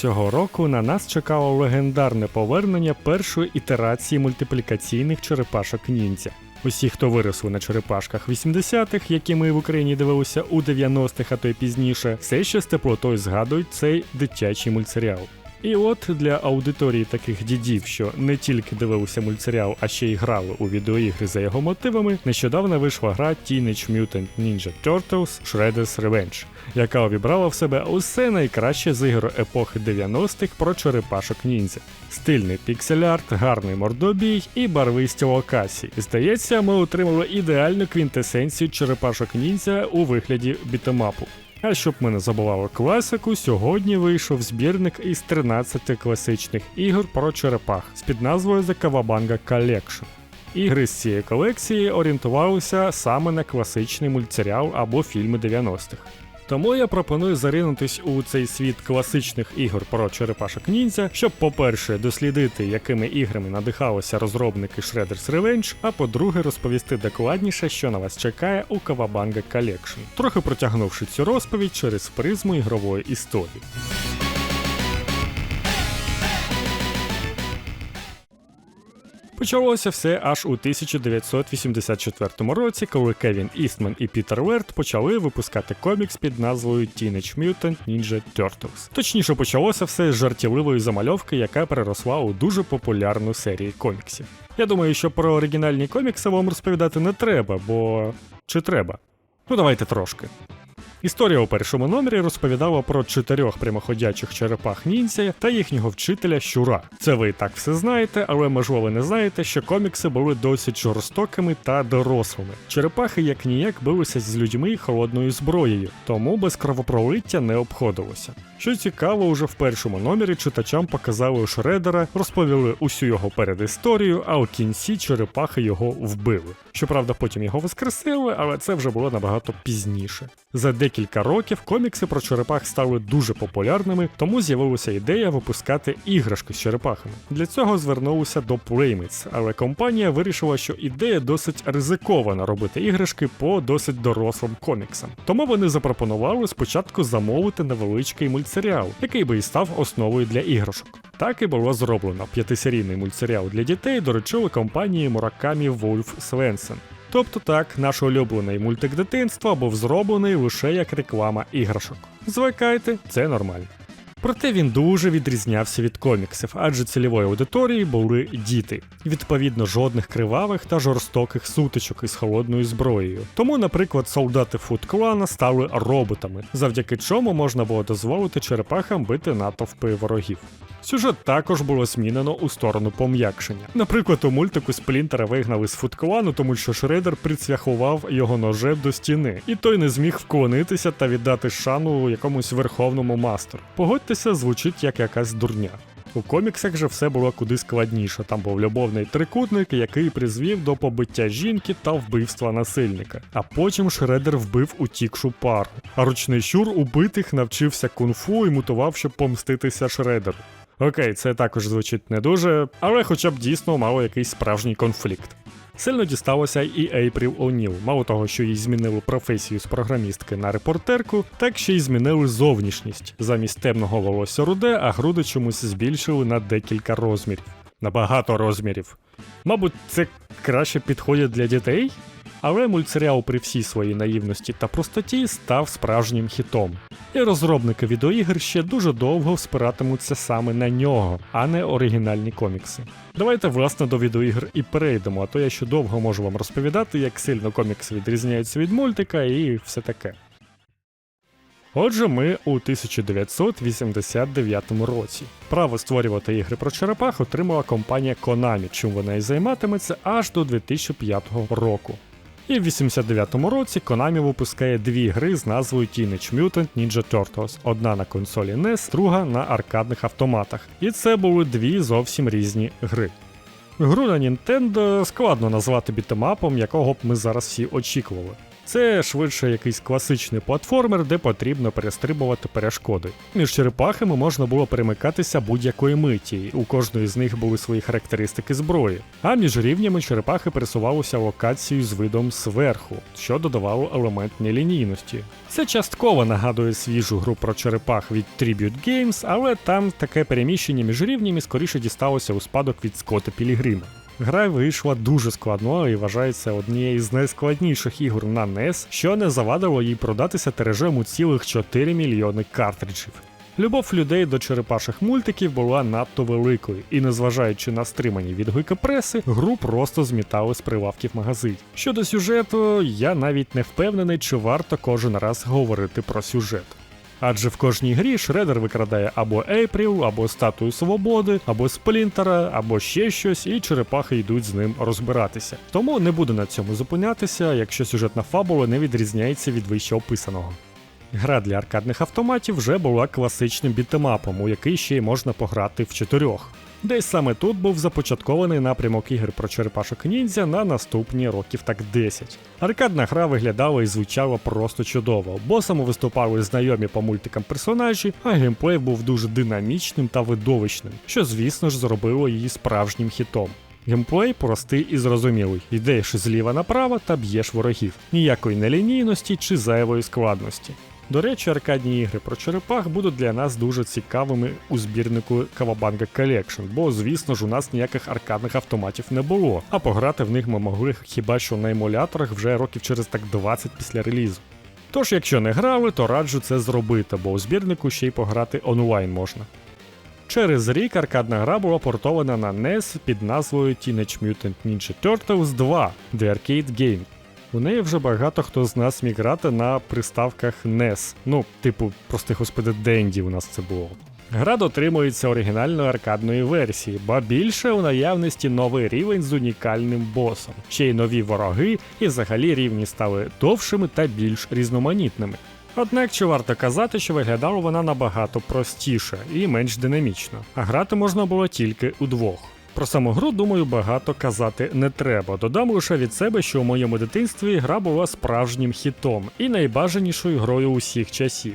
Цього року на нас чекало легендарне повернення першої ітерації мультиплікаційних черепашок ніндзя. Усі, хто виросли на черепашках 80-х, які ми в Україні дивилися у 90-х, а то й пізніше, все ще з теплотою згадують цей дитячий мультсеріал. І от для аудиторії таких дідів, що не тільки дивилися мультсеріал, а ще й грали у відеоігри за його мотивами, нещодавно вийшла гра Teenage Mutant Ninja Turtles Shredder's Revenge, яка увібрала в себе усе найкраще з ігор епохи 90-х про черепашок ніндзя. Стильний піксель-арт, гарний мордобій і барвисті локації. Здається, ми отримали ідеальну квінтесенцію черепашок ніндзя у вигляді бітемапу. А щоб ми не забували класику, сьогодні вийшов збірник із 13 класичних ігор про черепах з під назвою The Kawabanga Collection. Ігри з цієї колекції орієнтувалися саме на класичний мультсеріал або фільми 90-х. Тому я пропоную заринутись у цей світ класичних ігор про черепашок ніндзя, щоб, по-перше, дослідити, якими іграми надихалися розробники Shredder's Revenge, а по-друге, розповісти докладніше, що на вас чекає у Kawabanga Collection, трохи протягнувши цю розповідь через призму ігрової історії. Почалося все аж у 1984 році, коли Кевін Істман і Пітер Верт почали випускати комікс під назвою Teenage Mutant Ninja Turtles. Точніше, почалося все з жартівливої замальовки, яка переросла у дуже популярну серію коміксів. Я думаю, що про оригінальні комікси вам розповідати не треба, бо чи треба? Ну давайте трошки. Історія у першому номері розповідала про чотирьох прямоходячих черепах ніндзя та їхнього вчителя щура. Це ви і так все знаєте, але можливо не знаєте, що комікси були досить жорстокими та дорослими. Черепахи як ніяк билися з людьми холодною зброєю, тому без кровопролиття не обходилося. Що цікаво, уже в першому номері читачам показали Шредера, розповіли усю його передісторію, а у кінці черепахи його вбили. Щоправда, потім його воскресили, але це вже було набагато пізніше. За декілька років комікси про черепах стали дуже популярними, тому з'явилася ідея випускати іграшки з черепахами. Для цього звернулися до Playmates, але компанія вирішила, що ідея досить ризикована робити іграшки по досить дорослим коміксам. Тому вони запропонували спочатку замовити невеличкий мультсеріал, який би і став основою для іграшок. Так і було зроблено. П'ятисерійний мультсеріал для дітей доручили компанії Murakami Wolf Svensson. Тобто так, наш улюблений мультик дитинства був зроблений лише як реклама іграшок. Звикайте, це нормально. Проте він дуже відрізнявся від коміксів, адже цільовою аудиторією були діти. Відповідно, жодних кривавих та жорстоких сутичок із холодною зброєю. Тому, наприклад, солдати Фут клана стали роботами, завдяки чому можна було дозволити черепахам бити натовпи ворогів. Сюжет також було змінено у сторону пом'якшення. Наприклад, у мультику Сплінтера вигнали з футклану, тому що Шредер прицвяхував його ножем до стіни, і той не зміг вклонитися та віддати шану якомусь верховному мастеру. Погодьтеся, звучить як якась дурня. У коміксах же все було куди складніше. Там був любовний трикутник, який призвів до побиття жінки та вбивства насильника. А потім Шредер вбив утікшу пару. А ручний щур убитих навчився кунг-фу і мутував, щоб помститися Шредеру. Окей, це також звучить не дуже, але хоча б дійсно мало якийсь справжній конфлікт. Сильно дісталося і Ейпріл О'Ніл. Мало того, що їй змінили професію з програмістки на репортерку, так ще й змінили зовнішність. Замість темного волосся руде, а груди чомусь збільшили на декілька розмірів. На багато розмірів. Мабуть, це краще підходить для дітей? Але мультсеріал при всій своїй наївності та простоті став справжнім хітом. І розробники відеоігр ще дуже довго спиратимуться саме на нього, а не оригінальні комікси. Давайте власне до відеоігр і перейдемо, а то я ще довго можу вам розповідати, як сильно комікси відрізняються від мультика і все таке. Отже, ми у 1989 році. Право створювати ігри про черепах отримала компанія Konami, чим вона і займатиметься аж до 2005 року. І в 89-му році Konami випускає дві гри з назвою Teenage Mutant Ninja Turtles. Одна на консолі NES, друга на аркадних автоматах. І це були дві зовсім різні гри. Гру на Nintendo складно назвати бітемапом, якого б ми зараз всі очікували. Це швидше якийсь класичний платформер, де потрібно перестрибувати перешкоди. Між черепахами можна було перемикатися будь-якої миті, у кожної з них були свої характеристики зброї. А між рівнями черепахи пересувалися локацією з видом зверху, що додавало елемент нелінійності. Це частково нагадує свіжу гру про черепах від Tribute Games, але там таке переміщення між рівнями скоріше дісталося у спадок від Скотта Пілігрима. Гра вийшла дуже складною і вважається однією з найскладніших ігор на NES, що не завадило їй продатися тиражем у цілих 4 мільйони картриджів. Любов людей до черепаших мультиків була надто великою, і незважаючи на стримані відгуки преси, гру просто змітали з прилавків магазинів. Щодо сюжету, я навіть не впевнений, чи варто кожен раз говорити про сюжет. Адже в кожній грі Шредер викрадає або Ейпріл, або статую свободи, або Сплінтера, або ще щось, і черепахи йдуть з ним розбиратися. Тому не буду на цьому зупинятися, якщо сюжетна фабула не відрізняється від вище описаного. Гра для аркадних автоматів вже була класичним бітемапом, у який ще й можна пограти в чотирьох. Десь саме тут був започаткований напрямок ігр про черепашок ніндзя на наступні років так 10. Аркадна гра виглядала і звучала просто чудово. Босами виступали знайомі по мультикам персонажі, а геймплей був дуже динамічним та видовищним, що, звісно ж, зробило її справжнім хітом. Геймплей простий і зрозумілий. Йдеш зліва направо та б'єш ворогів. Ніякої нелінійності чи зайвої складності. До речі, аркадні ігри про черепах будуть для нас дуже цікавими у збірнику Kawabanga Collection, бо, звісно ж, у нас ніяких аркадних автоматів не було, а пограти в них ми могли хіба що на емуляторах вже років через так 20 після релізу. Тож, якщо не грали, то раджу це зробити, бо у збірнику ще й пограти онлайн можна. Через рік аркадна гра була портована на NES під назвою Teenage Mutant Ninja Turtles 2 The Arcade Game. У неї вже багато хто з нас міг грати на приставках NES. Ну, типу, прости господи, Денді у нас це було. Гра дотримується оригінальної аркадної версії, ба більше у наявності новий рівень з унікальним босом, ще й нові вороги, і взагалі рівні стали довшими та більш різноманітними. Однак чи варто казати, що виглядала вона набагато простіше і менш динамічно, а грати можна було тільки удвох. Про саму гру, думаю, багато казати не треба. Додам лише від себе, що у моєму дитинстві гра була справжнім хітом і найбажанішою грою усіх часів.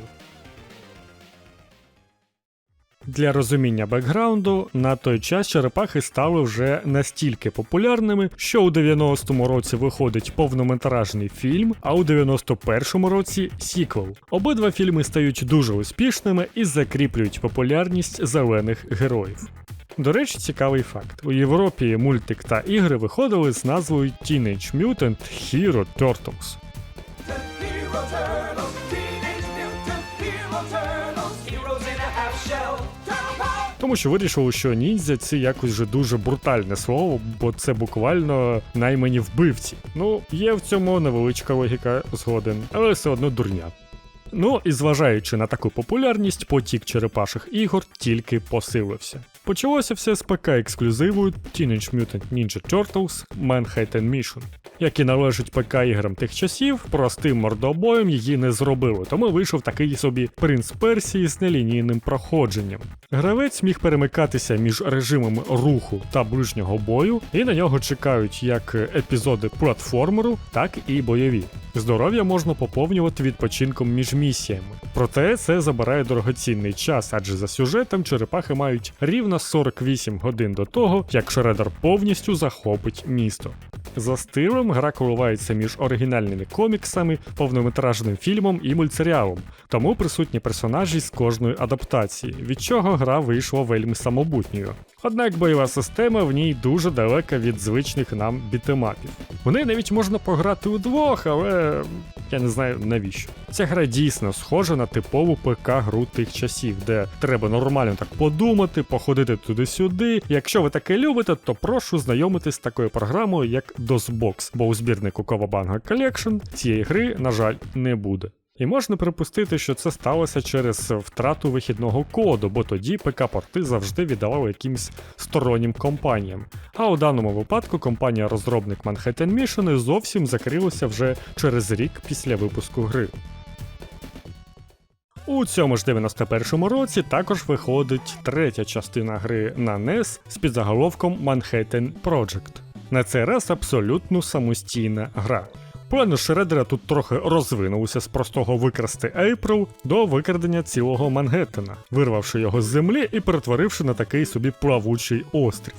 Для розуміння бекграунду на той час черепахи стали вже настільки популярними, що у 90-му році виходить повнометражний фільм, а у 91-му році сіквел. Обидва фільми стають дуже успішними і закріплюють популярність зелених героїв. До речі, цікавий факт: у Європі мультик та ігри виходили з назвою Teenage Mutant Hero Turtles. Тому що вирішили, що ніндзя це якось вже дуже брутальне слово, бо це буквально наймані вбивці. Ну, є в цьому невеличка логіка згоден, але все одно дурня. Ну і зважаючи на таку популярність, потік черепаших ігор тільки посилився. Почалося все з ПК ексклюзиву Teenage Mutant Ninja Turtles Manhattan Mission. Як і належить ПК іграм тих часів, простим мордобоєм її не зробили, тому вийшов такий собі принц Персії з нелінійним проходженням. Гравець міг перемикатися між режимами руху та ближнього бою, і на нього чекають як епізоди платформеру, так і бойові. Здоров'я можна поповнювати відпочинком між місіями. Проте це забирає дорогоцінний час, адже за сюжетом черепахи мають рівно 48 годин до того, як Шредер повністю захопить місто. За стилем гра коливається між оригінальними коміксами, повнометражним фільмом і мультсеріалом, тому присутні персонажі з кожної адаптації, від чого гра вийшла вельми самобутньою. Однак бойова система в ній дуже далека від звичних нам бітемапів. В неї навіть можна пограти удвох, але я не знаю навіщо. Ця гра дійсно схожа на типову ПК-гру тих часів, де треба нормально так подумати, походити туди-сюди. Якщо ви таке любите, то прошу знайомитись з такою програмою, як DOSBox, бо у збірнику Kawabanga Collection цієї гри, на жаль, не буде. І можна припустити, що це сталося через втрату вихідного коду, бо тоді ПК-порти завжди віддавали якимсь стороннім компаніям. А у даному випадку компанія-розробник Manhattan Mission зовсім закрилася вже через рік після випуску гри. У цьому ж 91-му році також виходить третя частина гри на NES з підзаголовком Manhattan Project. На цей раз абсолютно самостійна гра. Плани Шредера тут трохи розвинулися з простого викрасти Ейприл до викрадення цілого Мангеттена, вирвавши його з землі і перетворивши на такий собі плавучий острів.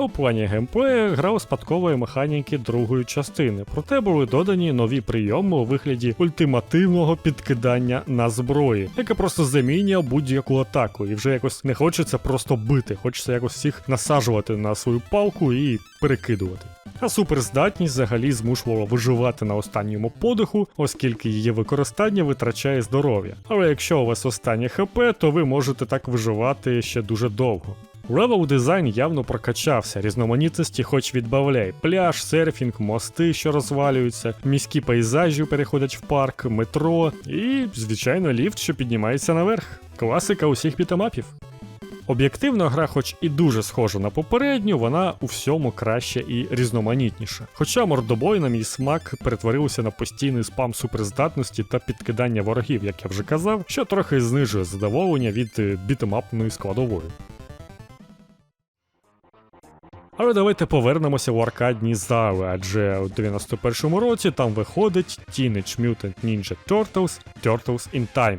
У плані геймплею гра успадковує механіки другої частини, проте були додані нові прийоми у вигляді ультимативного підкидання на зброї, яке просто замінює будь-яку атаку, і вже якось не хочеться просто бити, хочеться якось всіх насаджувати на свою палку і перекидувати. А суперздатність взагалі змушувала виживати на останньому подиху, оскільки її використання витрачає здоров'я. Але якщо у вас останнє ХП, то ви можете так виживати ще дуже довго. Левел дизайн явно прокачався, різноманітності хоч відбавляй. Пляж, серфінг, мости, що розвалюються, міські пейзажі переходять в парк, метро і, звичайно, ліфт, що піднімається наверх. Класика усіх бітемапів. Об'єктивно, гра, хоч і дуже схожа на попередню, вона у всьому краще і різноманітніша. Хоча мордобой, на мій смак, перетворився на постійний спам суперздатності та підкидання ворогів, як я вже казав, що трохи знижує задоволення від е, бітемапної складової. Але давайте повернемося в аркадні зали, адже у 91-му році там виходить Teenage Mutant Ninja Turtles Turtles in Time.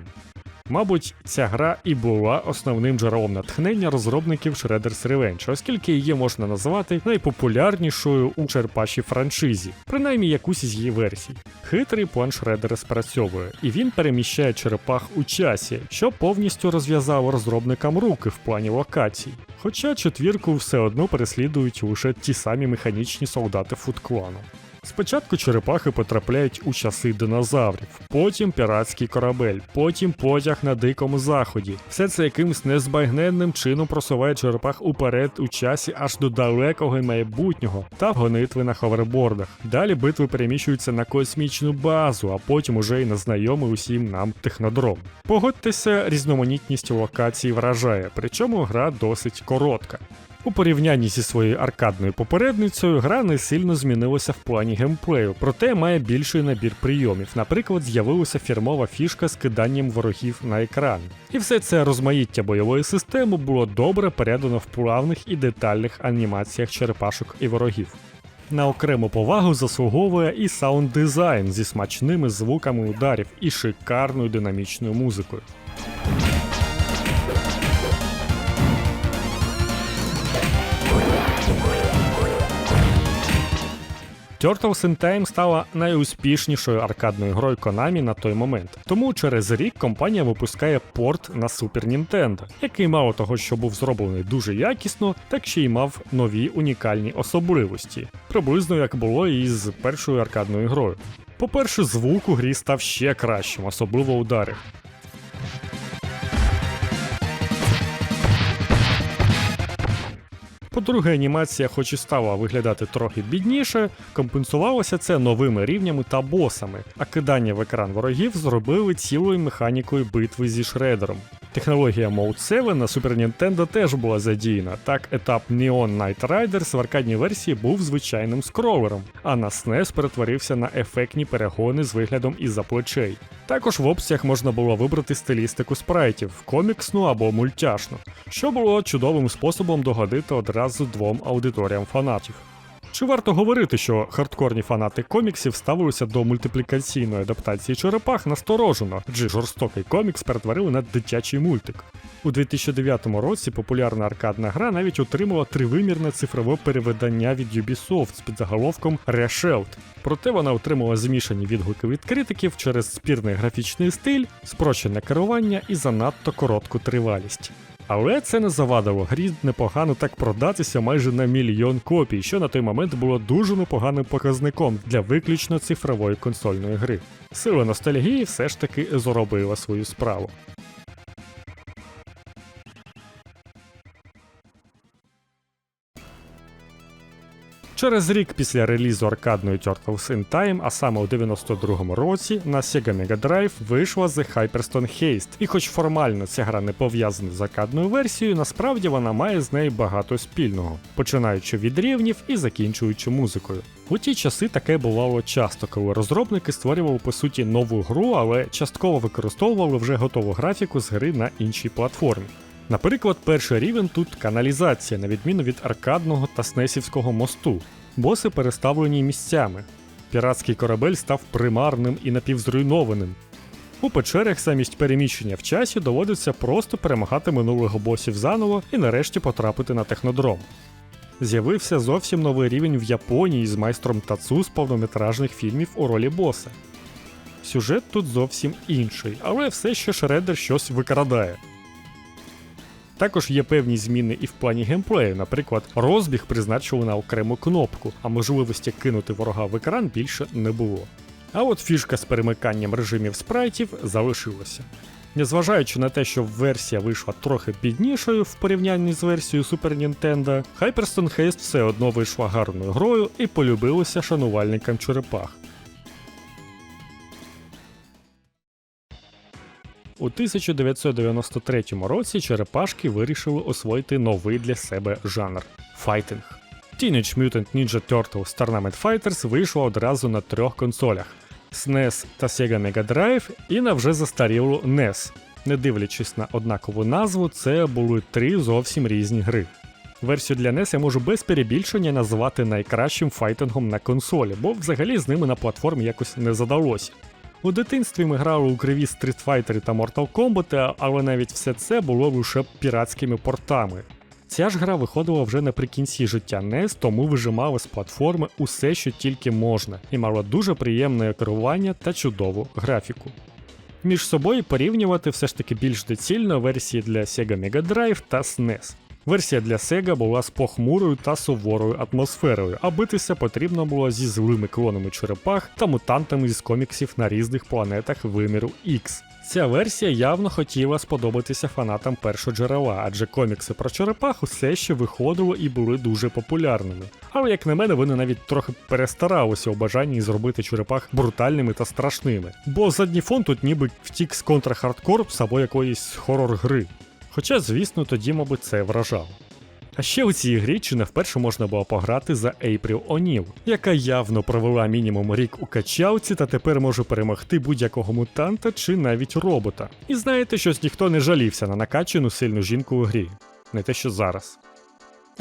Мабуть, ця гра і була основним джерелом натхнення розробників Shredder's Revenge, оскільки її можна назвати найпопулярнішою у черпашій франшизі, принаймні якусь із її версій. Хитрий план Шредера спрацьовує, і він переміщає черепах у часі, що повністю розв'язав розробникам руки в плані локацій. Хоча четвірку все одно переслідують лише ті самі механічні солдати фудклану. Спочатку черепахи потрапляють у часи динозаврів, потім піратський корабель, потім потяг на дикому заході. Все це якимсь незбагненним чином просуває черепах уперед у часі аж до далекого майбутнього та гонитви на ховербордах. Далі битви переміщуються на космічну базу, а потім уже й на знайомий усім нам технодром. Погодьтеся, різноманітність локацій вражає, причому гра досить коротка. У порівнянні зі своєю аркадною попередницею, гра не сильно змінилася в плані геймплею, проте має більший набір прийомів. Наприклад, з'явилася фірмова фішка з киданням ворогів на екран. І все це розмаїття бойової системи було добре передано в плавних і детальних анімаціях черепашок і ворогів. На окрему повагу заслуговує і саунд-дизайн зі смачними звуками ударів і шикарною динамічною музикою. Turtles in Time стала найуспішнішою аркадною грою Konami на той момент. Тому через рік компанія випускає порт на Super Nintendo, який мало того, що був зроблений дуже якісно, так ще й мав нові унікальні особливості, приблизно як було і з першою аркадною грою. По-перше, звук у грі став ще кращим, особливо удари. По-друге, анімація, хоч і стала виглядати трохи бідніше, компенсувалося це новими рівнями та босами, а кидання в екран ворогів зробили цілою механікою битви зі шредером. Технологія Mode 7 на Super Nintendo теж була задіяна. Так, етап Neon Knight Riders в аркадній версії був звичайним скролером, а на SNES перетворився на ефектні перегони з виглядом із-за плечей. Також в опціях можна було вибрати стилістику спрайтів коміксну або мультяшну, що було чудовим способом догодити одразу двом аудиторіям фанатів. Чи варто говорити, що хардкорні фанати коміксів ставилися до мультиплікаційної адаптації черепах насторожено, адже жорстокий комікс перетворили на дитячий мультик. У 2009 році популярна аркадна гра навіть отримала тривимірне цифрове перевидання від Ubisoft з підзаголовком Reshelled. Проте вона отримала змішані відгуки від критиків через спірний графічний стиль, спрощене керування і занадто коротку тривалість. Але це не завадило грі непогано так продатися майже на мільйон копій, що на той момент було дуже непоганим показником для виключно цифрової консольної гри. Сила ностальгії все ж таки зробила свою справу. Через рік після релізу аркадної Turtles in Time, а саме у 92-му році, на Sega Mega Drive вийшла The Hyperstone Haste. І хоч формально ця гра не пов'язана з аркадною версією, насправді вона має з нею багато спільного, починаючи від рівнів і закінчуючи музикою. У ті часи таке бувало часто, коли розробники створювали по суті нову гру, але частково використовували вже готову графіку з гри на іншій платформі. Наприклад, перший рівень тут каналізація, на відміну від аркадного та снесівського мосту. Боси переставлені місцями. піратський корабель став примарним і напівзруйнованим. У печерах замість переміщення в часі доводиться просто перемагати минулих босів заново і нарешті потрапити на технодром. З'явився зовсім новий рівень в Японії з майстром Тацу з повнометражних фільмів у ролі боса. Сюжет тут зовсім інший, але все ще Шреддер щось викрадає. Також є певні зміни і в плані геймплею, наприклад, розбіг призначили на окрему кнопку, а можливості кинути ворога в екран більше не було. А от фішка з перемиканням режимів спрайтів залишилася. Незважаючи на те, що версія вийшла трохи біднішою в порівнянні з версією Super Nintendo, Hyperstone Haste все одно вийшла гарною грою і полюбилася шанувальникам черепах. У 1993 році черепашки вирішили освоїти новий для себе жанр файтинг. Teenage Mutant Ninja Turtles Tournament Fighters вийшло одразу на трьох консолях SNES та Sega Mega Drive і на вже застарілу NES. Не дивлячись на однакову назву, це були три зовсім різні гри. Версію для NES я можу без перебільшення назвати найкращим файтингом на консолі, бо взагалі з ними на платформі якось не задалося. У дитинстві ми грали у криві Street Fighter та Mortal Kombat, але навіть все це було лише піратськими портами. Ця ж гра виходила вже наприкінці життя NES, тому вижимали з платформи усе, що тільки можна, і мала дуже приємне керування та чудову графіку. Між собою порівнювати все ж таки більш доцільно версії для Sega Mega Drive та SNES. Версія для Sega була з похмурою та суворою атмосферою, а битися потрібно було зі злими клонами черепах та мутантами з коміксів на різних планетах виміру X. Ця версія явно хотіла сподобатися фанатам першоджерела, адже комікси про черепах усе ще виходили і були дуже популярними. Але як на мене, вони навіть трохи перестаралися у бажанні зробити черепах брутальними та страшними. Бо задній фон тут ніби втік з Contra або якоїсь хорор-гри. Хоча, звісно, тоді, мабуть, це вражало. А ще у цій грі чи не вперше можна було пограти за Ейпріл О'Ніл, яка явно провела мінімум рік у качалці та тепер може перемогти будь-якого мутанта чи навіть робота. І знаєте, щось ніхто не жалівся на накачану сильну жінку у грі. Не те, що зараз.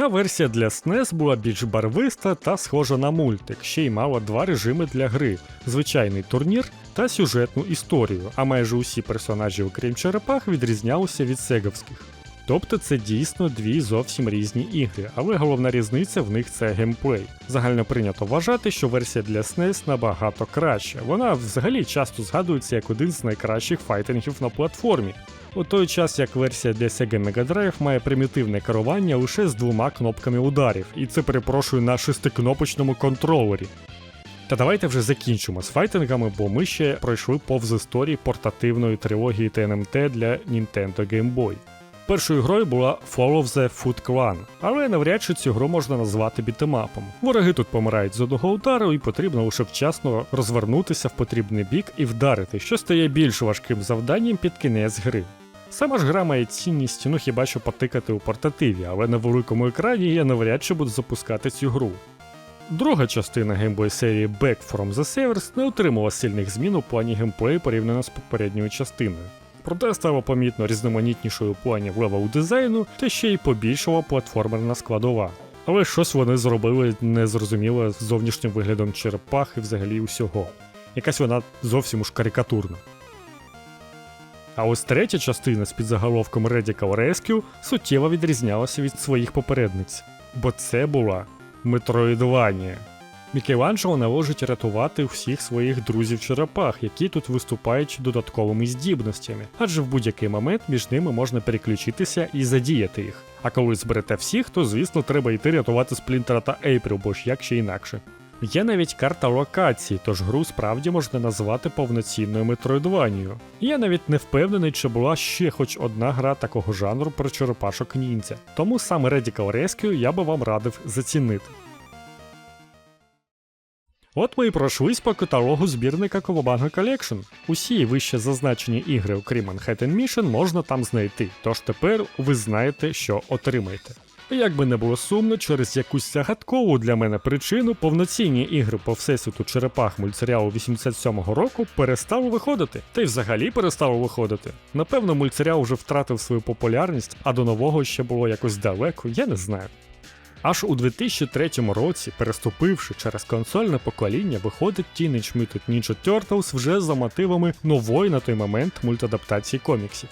А версія для SNES була більш барвиста та схожа на мультик, ще й мала два режими для гри: звичайний турнір та сюжетну історію, а майже усі персонажі, окрім черепах, відрізнялися від сеговських. Тобто це дійсно дві зовсім різні ігри, але головна різниця в них це геймплей. Загально прийнято вважати, що версія для SNES набагато краща. Вона взагалі часто згадується як один з найкращих файтингів на платформі. У той час як версія для Sega Mega Drive має примітивне керування лише з двома кнопками ударів, і це перепрошую на шестикнопочному контролері. Та давайте вже закінчимо з файтингами, бо ми ще пройшли повз історії портативної трилогії TNMT для Nintendo Game Boy. Першою грою була Fall of the Foot Clan, але навряд чи цю гру можна назвати бітемапом. Вороги тут помирають з одного удару, і потрібно лише вчасно розвернутися в потрібний бік і вдарити, що стає більш важким завданням під кінець гри. Сама ж гра має цінність, ну хіба що потикати у портативі, але на великому екрані я навряд чи буду запускати цю гру. Друга частина геймбой серії Back from the Severs не отримала сильних змін у плані геймплею порівняно з попередньою частиною. Проте стало помітно різноманітнішою у плані левел дизайну та ще й побільшила платформерна складова. Але щось вони зробили незрозуміло з зовнішнім виглядом черепах і взагалі усього. Якась вона зовсім уж карикатурна. А ось третя частина з підзаголовком Radical Rescue суттєво відрізнялася від своїх попередниць, бо це була Метроїдванія. Мікеланджело належить рятувати всіх своїх друзів-черепах, які тут виступають додатковими здібностями, адже в будь-який момент між ними можна переключитися і задіяти їх. А коли зберете всіх, то звісно треба йти рятувати Сплінтера та Ейпріл, бо ж як ще інакше. Є навіть карта локацій, тож гру справді можна назвати повноцінною метроїдванією. Я навіть не впевнений, чи була ще хоч одна гра такого жанру про черепашок ніндзя. Тому саме Radical Rescue я би вам радив зацінити. От ми і пройшлись по каталогу збірника Cowabunga Collection. Усі вище зазначені ігри, окрім Manhattan Mission, можна там знайти, тож тепер ви знаєте, що отримаєте. Як би не було сумно, через якусь загадкову для мене причину повноцінні ігри по всесвіту черепах мультсеріалу 87-го року перестали виходити, та й взагалі перестало виходити. Напевно, мультсеріал вже втратив свою популярність, а до нового ще було якось далеко, я не знаю. Аж у 2003 році, переступивши через консольне покоління, виходить Teenage Mutant Ninja Turtles вже за мотивами нової на той момент мультадаптації коміксів.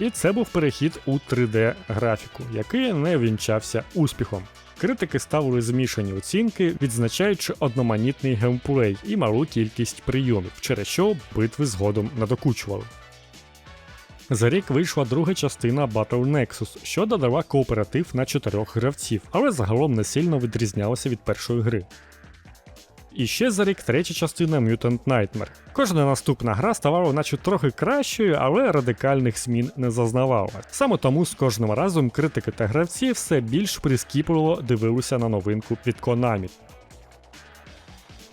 І це був перехід у 3D графіку, який не вінчався успіхом. Критики ставили змішані оцінки, відзначаючи одноманітний геймплей і малу кількість прийомів, через що битви згодом надокучували. За рік вийшла друга частина Battle Nexus, що додала кооператив на чотирьох гравців, але загалом не сильно відрізнялася від першої гри. І ще за рік третя частина Mutant Nightmare. Кожна наступна гра ставала наче трохи кращою, але радикальних змін не зазнавала. Саме тому з кожним разом критики та гравці все більш прискіпливо дивилися на новинку від Konami.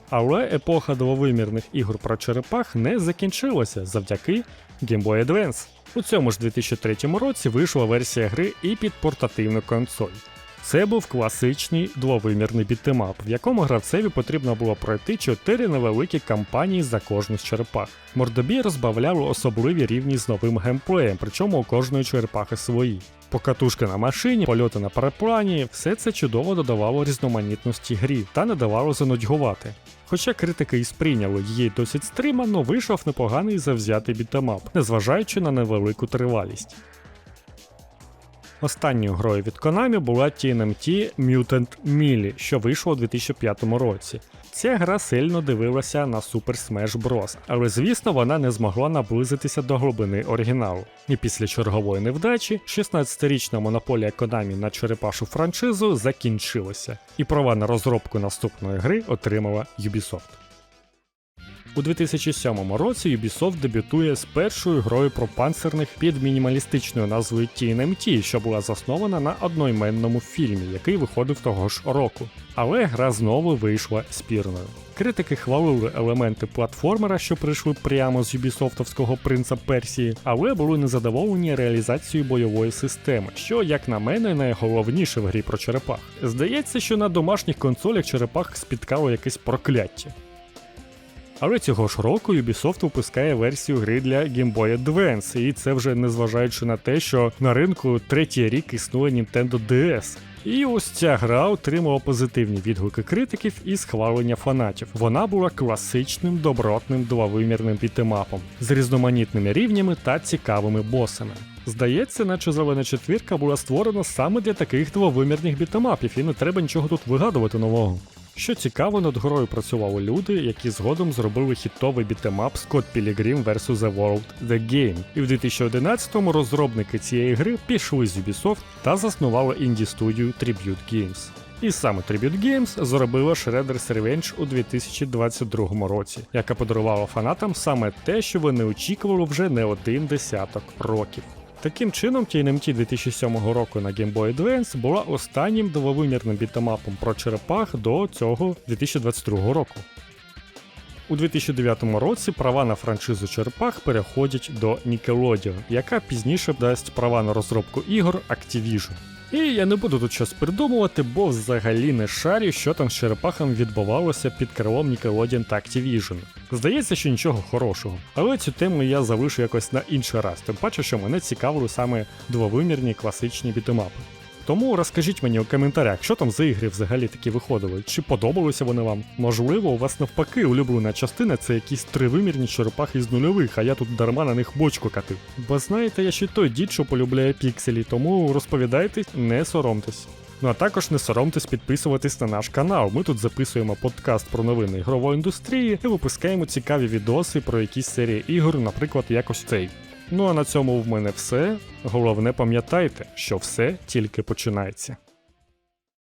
Але епоха двовимірних ігор про черепах не закінчилася завдяки Game Boy Advance. У цьому ж 2003 році вийшла версія гри і під портативну консоль. Це був класичний двовимірний бітемап, в якому гравцеві потрібно було пройти чотири невеликі кампанії за кожну з черепах. Мордобій розбавляли особливі рівні з новим геймплеєм, причому у кожної черепахи свої. Покатушки на машині, польоти на параплані, все це чудово додавало різноманітності грі та не давало занудьгувати. Хоча критики і сприйняли її досить стримано, вийшов непоганий завзятий бітемап, незважаючи на невелику тривалість. Останньою грою від Konami була TNMT Mutant Melee, що вийшла у 2005 році. Ця гра сильно дивилася на Super Smash Bros., але звісно вона не змогла наблизитися до глибини оригіналу. І після чергової невдачі 16-річна монополія Konami на черепашу франшизу закінчилася, і права на розробку наступної гри отримала Ubisoft. У 2007 році Ubisoft дебютує з першою грою про панцирних під мінімалістичною назвою TNMT, що була заснована на одноіменному фільмі, який виходив того ж року. Але гра знову вийшла спірною. Критики хвалили елементи платформера, що прийшли прямо з юбісофтовського принца Персії, але були незадоволені реалізацією бойової системи, що, як на мене, найголовніше в грі про черепах. Здається, що на домашніх консолях черепах спіткало якесь прокляття. Але цього ж року Ubisoft випускає версію гри для Game Boy Advance, і це вже незважаючи на те, що на ринку третій рік існує Nintendo DS. І ось ця гра отримала позитивні відгуки критиків і схвалення фанатів. Вона була класичним добротним двовимірним бітемапом з різноманітними рівнями та цікавими босами. Здається, наче зелена четвірка була створена саме для таких двовимірних бітемапів, і не треба нічого тут вигадувати нового. Що цікаво, над грою працювали люди, які згодом зробили хітовий бітемап Scott Pilgrim vs. The World The Game. І в 2011-му розробники цієї гри пішли з Ubisoft та заснували інді-студію Tribute Games. І саме Tribute Games зробила Shredder's Revenge у 2022 році, яка подарувала фанатам саме те, що вони очікували вже не один десяток років. Таким чином, TNMT 2007 року на Game Boy Advance була останнім двовимірним бітемапом про черепах до цього 2022 року. У 2009 році права на франшизу черепах переходять до Nickelodeon, яка пізніше дасть права на розробку ігор Activision. І я не буду тут щось придумувати, бо взагалі не шарю, що там з черепахами відбувалося під крилом Nickelodeon та Activision. Здається, що нічого хорошого. Але цю тему я залишу якось на інший раз, тим паче, що мене цікавили саме двовимірні класичні бітемапи. Тому розкажіть мені у коментарях, що там за ігри взагалі такі виходили, чи подобалися вони вам. Можливо, у вас навпаки улюблена частина це якісь тривимірні черепахи з нульових, а я тут дарма на них бочку катив. Бо знаєте, я ще той дід, що полюбляє пікселі, тому розповідайте, не соромтесь. Ну а також не соромтесь підписуватись на наш канал. Ми тут записуємо подкаст про новини ігрової індустрії і випускаємо цікаві відоси про якісь серії ігор, наприклад, якось цей. Ну а на цьому в мене все. Головне пам'ятайте, що все тільки починається.